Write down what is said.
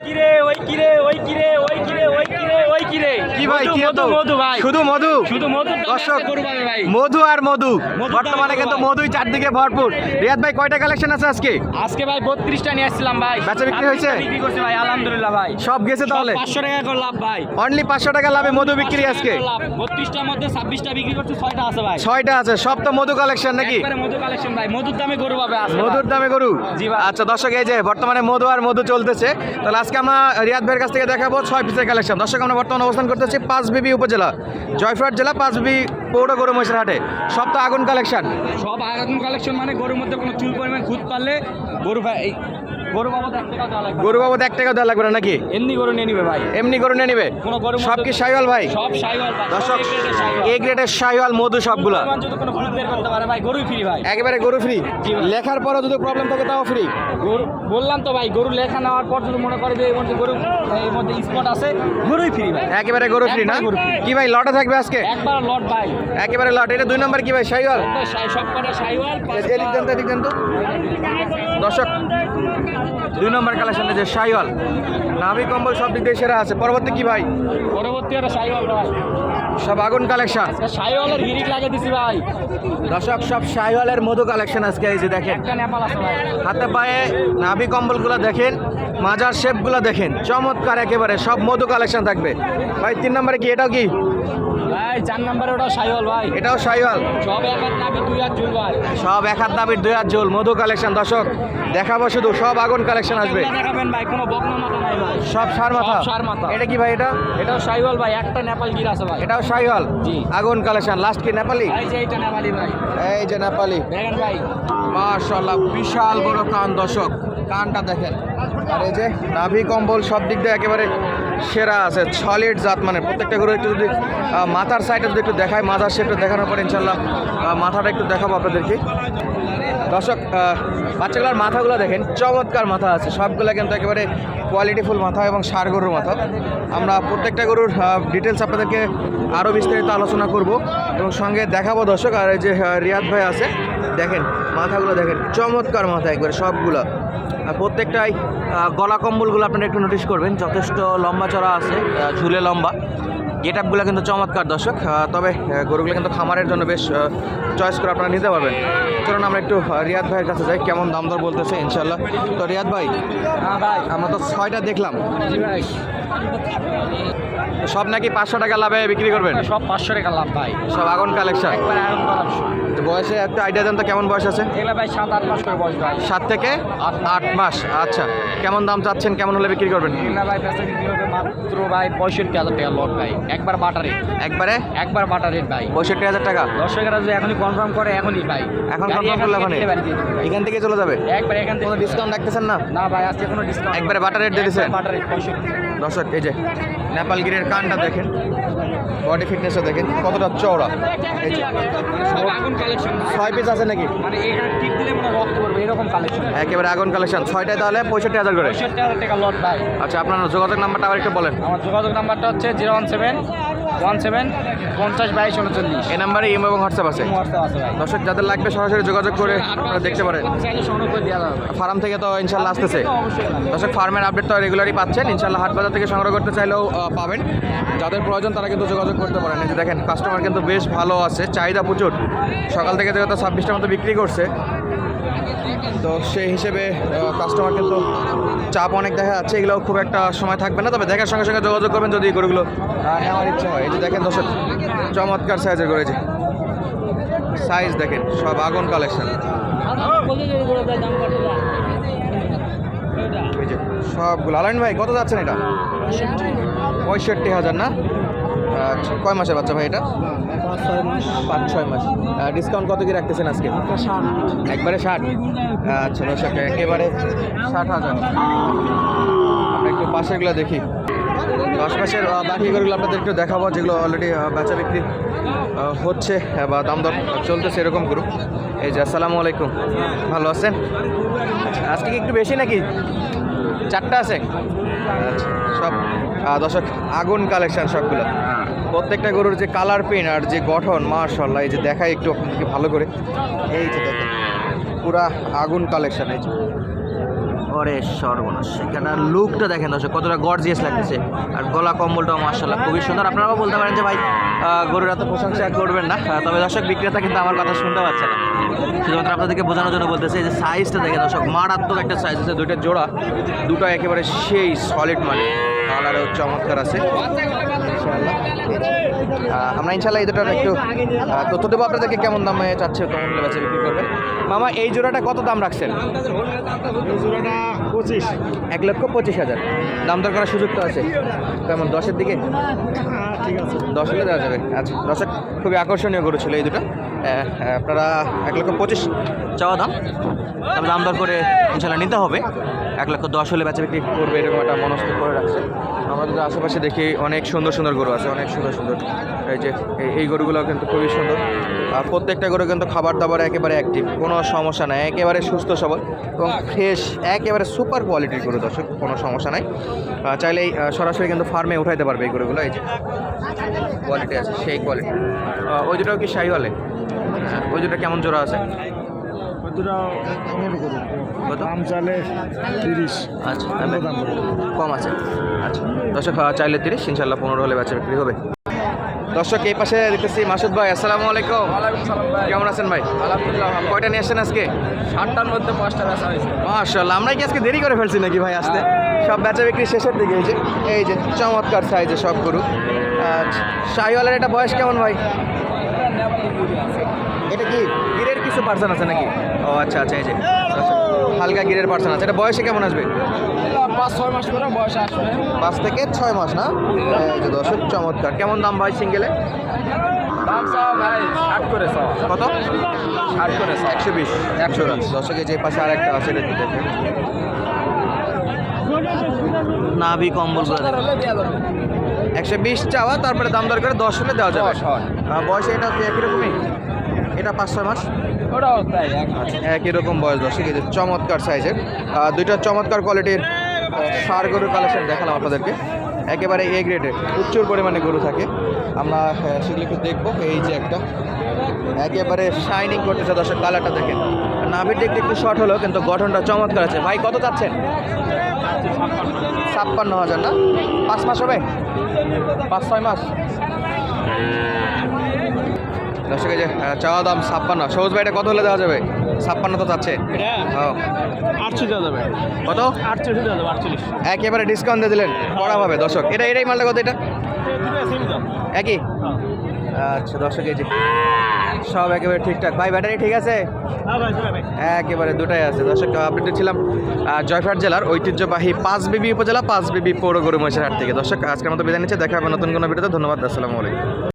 কিরে ওই কিরে ওই কিরে ওই কিরে ওই কিরে ওই কিরে কি ভাই কি হতো মধু ভাই। শুধু মধু? শুধু মধু দর্শক গরু পাবে ভাই মধু আর মধু। মধু বর্তমানে কিন্তু মধুই চারদিকে ভরপুর। রিয়াদ ভাই কয়টা কালেকশন আছে আজকে? আজকে ভাই বত্রিশটা নিয়ে আসছিলাম ভাই। বেচা বিক্রি হয়েছে? বিক্রি করছে ভাই আলহামদুলিল্লাহ ভাই। সব গেছে তাহলে? পাঁচশো টাকা করে লাভ ভাই। অনলি পাঁচশো টাকা লাভে মধু বিক্রি আজকে? বত্রিশটার মধ্যে ছাব্বিশটা বিক্রি করছে ছয়টা আছে ভাই। ছয়টা আছে সব তো মধু কালেকশন নাকি? মধু কালেকশন ভাই। মধুর দামে গরু পাবে মধুর দামে গরু? জি ভাই। আচ্ছা দর্শক এই যে বর্তমানে মধু আর মধু চলতেছে তাহলে আজকে আমরা রিয়াদ ভাইয়ের কাছ থেকে দেখাবো ছয় পিসের কালেকশন দর্শক আমরা বর্তমানে অবস্থান করতেছি পাঁচ বিবি উপজেলা জয়ফ্রাট জেলা পাঁচ পৌর গরু মহিষের হাটে। সব তো আগুন কালেকশন সব আগুন কালেকশন মানে গরুর মধ্যে কোনো চুল পরিমাণ খুঁত পারলে গরু ভাই এই গরু বাবদ এক টাকা দেওয়া লাগবে গরু বাবদ এক টাকা দেওয়া লাগবে না নাকি? এমনি গরু নিয়ে নিবে ভাই। এমনি গরু নিয়ে নিবে? কোনো সব কি সাইওয়াল ভাই? সব সাইওয়াল দর্শক। এ গ্রেডের সাইওয়াল। মধু সবগুলা। যদি কোনো খুঁত বের করতে পারে ভাই ফ্রি ভাই। একেবারে গরু ফ্রি লেখার পরও যদি প্রবলেম থাকে তাও ফ্রি গরু বললাম তো ভাই গরু লেখা নেওয়ার পর যদি মনে করে যে এর মধ্যে গরু এর মধ্যে স্পট আছে গরুই ফ্রি ভাই। একেবারে গরু ফ্রি না। কি ভাই লটে থাকবে আজকে? একবার লট ভাই। একেবারে লট এটা দুই নম্বর কি ভাই? সাইওয়াল এদিক দেন তো এদিক দেন তো। দর্শক দুই নম্বর কালেকশনে যে সাইওয়াল নাভি কম্বল সব দিক দিয়ে সেরা আছে। পরবর্তী কি ভাই? পরবর্তী একটা সাইওয়াল ভাই। সব আগুন কালেকশন সাইওয়ালের হিরিক লাগিয়ে দিছি ভাই। দর্শক সব মধু কালেকশন আজকে এই যে দেখেন। হাতে পায়ে নাভি কম্বলগুলো দেখেন মাজার শেপগুলো দেখেন। চমৎকার একেবারে সব মধু কালেকশন থাকবে। ভাই তিন নম্বরে কি এটাও কি? ভাই চার নম্বরে ওটা সাইওয়াল ভাই। এটাও সাইওয়াল সব এক হাত নাবি দুই হাত ঝুল ভাই। সব এক হাত নাবির দুই হাত ঝোল মধু কালেকশন দর্শক দেখাবো শুধু সব আগুন কালেকশন আসবে। দেখাবেন ভাই কোনো বকনা মাথা নাই ভাই। সব সার মাথা। এটা কি ভাই এটা? এটাও সাইওয়াল ভাই একটা নেপাল গির আছে ভাই। এটাও সাইওয়াল জি। আগুন কালেকশন লাস্ট কি নেপালি? এই যে নেপালি ভাই। এই যে নেপালি। দেখেন ভাই। মাশাল্লাহ বিশাল বড় কান দর্শক। কানটা দেখেন। আর এই যে নাভি কম্বল সব দিক দিয়ে একেবারে সেরা আছে সলিড জাত মানে। প্রত্যেকটা গরু একটু যদি মাথার সাইডে যদি একটু দেখায় মাথার শেপটা দেখানোর পর ইনশাল্লাহ মাথাটা একটু দেখাবো আপনাদেরকে। দর্শক আহ, বাচ্চাগুলোর মাথাগুলো দেখেন চমৎকার মাথা আছে। সবগুলো কিন্তু একেবারে কোয়ালিটিফুল মাথা এবং সার গরুর মাথা। আমরা প্রত্যেকটা গরুর ডিটেলস আপনাদেরকে আরও বিস্তারিত আলোচনা করব এবং সঙ্গে দেখাবো দর্শক, আর এই যে রিয়াদ ভাই আছে, দেখেন, মাথাগুলো দেখেন, চমৎকার মাথা একবারে সবগুলো। প্রত্যেকটাই গলা কম্বলগুলো আপনারা একটু নোটিশ করবেন, যথেষ্ট লম্বা চড়া আছে ঝুলে লম্বা। গেট আপগুলো কিন্তু চমৎকার দর্শক। তবে গরুগুলো কিন্তু খামারের জন্য বেশ চয়েস করে আপনারা নিতে পারবেন। কারণ আমরা একটু রিয়াদ ভাইয়ের কাছে যাই কেমন দাম দর বলতেছে ইনশাল্লাহ তো রিয়াদ ভাই হ্যাঁ আমরা তো ছয়টা দেখলাম। ভাই। সব নাকি পাঁচশো টাকা লাভে বিক্রি করবেন? সব পাঁচশো টাকা লাভ ভাই। সব আগুন কালেকশন। একবার কালেকশন। বয়সে একটা আইডিয়া দেন তো কেমন বয়স আছে? এগুলা ভাই সাত আট মাস করে বয়স ভাই। সাত থেকে আট মাস। আচ্ছা। কেমন দাম চাচ্ছেন কেমন হলে বিক্রি করবেন? এগুলা ভাই বেচা বিক্রি হবে মাত্র ভাই পঁয়ষট্টি হাজার টাকা লট ভাই। একবার বাটা রেট। একবারে? একবার বাটা রেট ভাই। পঁয়ষট্টি হাজার টাকা? দর্শকেরা যদি এখনই কনফার্ম করে এখনই ভাই। এখন কনফার্ম করলে দেবে। এখান থেকে চলে যাবে? একবার এখান থেকে কোনো ডিসকাউন্ট রাখতেছেন না? না ভাই আজকে কোনো ডিসকাউন্ট একবারে বাটা রেট দিয়ে দিছেন? বাটা রেট পঁয়ষট্টি। দর্শক এই যে নেপালগিরের কানটা দেখেন বডি ফিটনেসটা দেখেন কতটা চওড়া। এই যে ছয় পিস আছে নাকি? মানে একেবারে আগুন কালেকশন ছয়টায় তাহলে পঁয়ষট্টি হাজার করে। আচ্ছা আপনার যোগাযোগ নাম্বারটা আবার একটু বলেন। আমার যোগাযোগ নাম্বারটা হচ্ছে zero one seven one seven পঞ্চাশ বাইশ উনচল্লিশ। এই নাম্বারে ইমো এবং হোয়াটসঅ্যাপ আছে। দর্শক যাদের লাগবে সরাসরি যোগাযোগ করে আপনারা দেখতে পারেন। ফার্ম থেকে তো ইনশাল্লাহ আসতেছে। দর্শক ফার্মের আপডেট তো রেগুলারই পাচ্ছেন। ইনশাল্লাহ হাট বাজার থেকে সংগ্রহ করতে চাইলেও পাবেন। যাদের প্রয়োজন তারা কিন্তু যোগাযোগ করতে পারেন। যে দেখেন কাস্টমার কিন্তু বেশ ভালো আছে, চাহিদা প্রচুর। সকাল থেকে যেহেতু ছাব্বিশটার মতো বিক্রি করছে, তো সেই হিসেবে কাস্টমার কিন্তু চাপ অনেক দেখা যাচ্ছে, এগুলো খুব একটা সময় থাকবে না। তবে দেখার সঙ্গে সঙ্গে যোগাযোগ করবেন যদি গরুগুলো নেওয়ার ইচ্ছা হয়। এই যে দেখেন দর্শক, চমৎকার সাইজের করেছে সাইজ দেখেন, সব আগুন কালেকশন সবগুলো। আলাইন ভাই কত যাচ্ছেন এটা? পঁয়ষট্টি হাজার না? আচ্ছা কয় মাসের বাচ্চা ভাই এটা? পাঁচ ছয় মাস। ডিসকাউন্ট কত কি রাখতেছেন আজকে? একবারে ষাট? আচ্ছা দর্শক একেবারে ষাট হাজার। আমরা একটু পাশেরগুলো দেখি। দশ মাসের বাকি গরুগুলো আপনাদের একটু দেখাবো যেগুলো অলরেডি বেচা বিক্রি হচ্ছে বা দাম দর চলতেছে এরকম গরু এই যে আসসালামু আলাইকুম। ভালো আছেন? আচ্ছা, আজকে কি একটু বেশি নাকি? চারটা আছে? সব দর্শক, আগুন কালেকশন সবগুলো। প্রত্যেকটা গরুর যে কালার পেন আর যে গঠন মার্শাল্লাহ এই যে দেখায় একটু ভালো করে। এই যে দেখেন, পুরা আগুন কালেকশন এই যে। ওরে সর্বনাশ। এখানটার লুকটা দেখেন দর্শক, কতটা গর্জিয়াস লাগতেছে। আর গলা কম্বলটাও মার্শাল্লাহ খুবই সুন্দর। আপনারাও বলতে পারেন যে, ভাই গরুর এত প্রশংসা করবেন না। তবে দর্শক, বিক্রেতা কিন্তু আমার কথা শুনতে পাচ্ছে না। শুধুমাত্র আপনাদেরকে বোঝানোর জন্য বলতেছে যে সাইজটা দেখেন দর্শক, মারাত্মক একটা সাইজ আছে, দুইটা জোড়া, দুটো একেবারে সেই সলিড মানে কালারও চমৎকার আছে। আমরা ইনশাল্লাহ এই দুটোর একটু তথ্য দেবো। আপনাদেরকে কেমন দামে চাচ্ছে কেমন মূল্যে বেচে বিক্রি করবেন? মামা এই জোড়াটা কত দাম রাখছেন? জোড়াটা পঁচিশ। এক লক্ষ পঁচিশ হাজার। দাম দর করার সুযোগ তো আছে। কেমন দশের দিকে? হ্যাঁ ঠিক আছে। দশ হলে দেওয়া যাবে। আচ্ছা দশক খুবই আকর্ষণীয় গরু ছিল এই দুটো। আপনারা এক লক্ষ পঁচিশ চাওয়া দাম। তবে দাম দর করে ইনশাল্লাহ নিতে হবে। এক লক্ষ দশ হলে বেচা বিক্রি করবে এরকম একটা মনস্থ করে রাখছে। আমাদের আশেপাশে দেখি অনেক সুন্দর সুন্দর গরু আছে অনেক সুন্দর সুন্দর। এই যে এই- এই গরুগুলো কিন্তু খুবই সুন্দর। আর প্রত্যেকটা গরু কিন্তু খাবার দাবার একেবারে অ্যাক্টিভ কোনো সমস্যা নাই একেবারে সুস্থ সবল এবং ফ্রেশ একেবারে সুপার কোয়ালিটির গরু দর্শক কোনো সমস্যা নাই। চাইলেই সরাসরি কিন্তু ফার্মে উঠাইতে পারবে এই গরুগুলো এই যে কোয়ালিটি আছে সেই কোয়ালিটি ওই দুটাও কি শাহিওয়ালে হ্যাঁ, ওই দুটা কেমন জোড়া আছে? দাম তিরিশ। আচ্ছা কম আছে। আচ্ছা দর্শক চাইলে তিরিশ ইনশাল্লাহ পনেরো হলে বেচা বিক্রি হবে। দর্শক এই পাশে দেখতেছি মাসুদ ভাই আসসালামু আলাইকুম কেমন আছেন ভাই আলহামদুলিল্লাহ কয়টা নিয়ে আসছেন আজকে সাতটার মধ্যে পাঁচটা বেচা হয়েছে মাশাল্লাহ আমরা কি আজকে দেরি করে ফেলছি নাকি ভাই আসতে সব বেচা বিক্রি শেষের দিকে এই যে এই যে চমৎকার সাইজে সব গরু আচ্ছা, শাহিওয়ালের এটা বয়স কেমন ভাই এটা কি গিরের কিছু পার্সন আছে নাকি ও আচ্ছা আচ্ছা এই যে আচ্ছা, হালকা গিরের পার্সন আছে। এটা বয়সে কেমন আসবে? পাঁচ ছয় মাস করে বয়স আসবে। পাঁচ থেকে ছয় মাস না? দর্শক চমৎকার। কেমন দাম ভাই সিঙ্গেলে? কত? ষাট করে একশো বিশ। একশো দর্শকে যে পাশে আর একটা আছে এটা নাভি কম্বল একশো বিশ চাওয়া তারপরে দাম দর করে দশ হলে দেওয়া যাবে। বয়স এটা একই রকমই? এটা পাঁচ ছয় মাস? ওটাও তাই একই রকম বয়স দর্শক এই যে চমৎকার সাইজের দুইটা চমৎকার কোয়ালিটির সার গরুর কালেকশন দেখালাম আপনাদেরকে। একেবারে এ গ্রেডের প্রচুর পরিমাণে গরু থাকে। আমরা সেগুলো একটু দেখব এই যে একটা। একেবারে শাইনিং করতেছে দর্শক কালারটা দেখেন। নাভির দিকটা একটু শর্ট হলো কিন্তু গঠনটা চমৎকার আছে। ভাই কত চাচ্ছেন? ছাপ্পান্ন হাজার না? পাঁচ মাস হবে? পাঁচ ছয় মাস? দর্শক এই যে চাওয়া দাম ছাপ্পান্ন। সবুজ ভাইটা কত হলে দেওয়া যাবে? ছাপ্পান্ন তো চাচ্ছে হ্যাঁ। আটশো দেওয়া যাবে। কত? আটচল্লিশ দেওয়া যাবে আটচল্লিশ। একেবারে ডিসকাউন্ট দিয়ে দিলেন। কড়াভাবে দর্শক এটা এটাই মালটা কত এটা? একই? আচ্ছা দর্শক এই যে সব একেবারে ঠিকঠাক। ভাই ব্যাটারি ঠিক আছে? হ্যাঁ একেবারে দুটাই আছে। দর্শক আপডেট ছিলাম জয়ফাট জেলার ঐতিহ্যবাহী পাঁচ বিবি উপজেলা পাঁচ বিবি পৌর গরু হাট থেকে। দর্শক আজকের মতো বিদায় নিচ্ছে। দেখা হবে নতুন কোনো ভিডিওতে। ধন্যবাদ আসসালামু আলাইকুম।